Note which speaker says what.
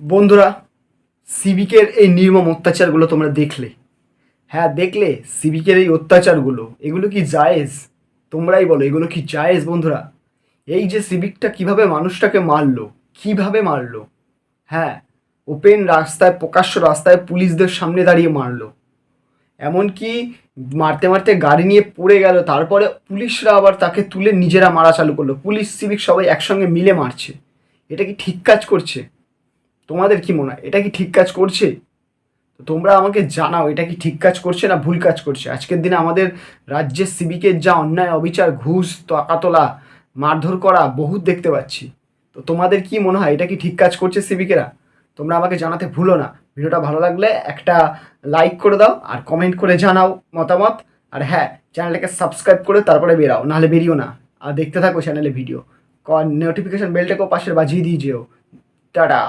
Speaker 1: বন্ধুরা সিভিকের এই নির্মম অত্যাচারগুলো তোমরা দেখলে। হ্যাঁ দেখলে সিভিকের এই অত্যাচারগুলো। এগুলো কি জায়েজ? তোমরাই বলো, এগুলো কি জায়েজ বন্ধুরা? এই যে সিভিকটা কীভাবে মানুষটাকে মারলো, কীভাবে মারলো? হ্যাঁ ওপেন রাস্তায়, প্রকাশ্য রাস্তায় পুলিশদের সামনে দাঁড়িয়ে মারলো। এমনকি মারতে মারতে গাড়ি নিয়ে পড়ে গেল, তারপরে পুলিশরা আবার তাকে তুলে নিজেরা মারা চালু করল। পুলিশ, সিভিক সবাই একসঙ্গে মিলে মারছে। এটা কি ঠিক কাজ করছে? তোমাদের কি মনে হয়? এটা কি ঠিক কাজ করছে? তোমরা আমাকে জানাও, এটা কি ঠিক কাজ করছে না ভুল কাজ করছে? আজকের দিনে আমাদের রাজ্যের সিভিকের যা অন্যায় অবিচার, ঘুষ টাকাতলা মারধর করা বহুত দেখতে পাচ্ছি। তো তোমাদের কি মনে হয়? এটা কি ঠিক কাজ করছে সিভিকেরা তোমরা আমাকে জানাতে ভুলো না। ভিডিওটা ভালো লাগলে একটা লাইক করে দাও আর কমেন্ট করে জানাও মতামত। আর হ্যাঁ চ্যানেলটাকে সাবস্ক্রাইব করে তারপরে বেরাও, নাহলে বেরিও না। আর দেখতে থাকো চ্যানেলে ভিডিও। নোটিফিকেশান বেলটাকেও পাশের বাজিয়ে দিয়ে যেও। টাটা।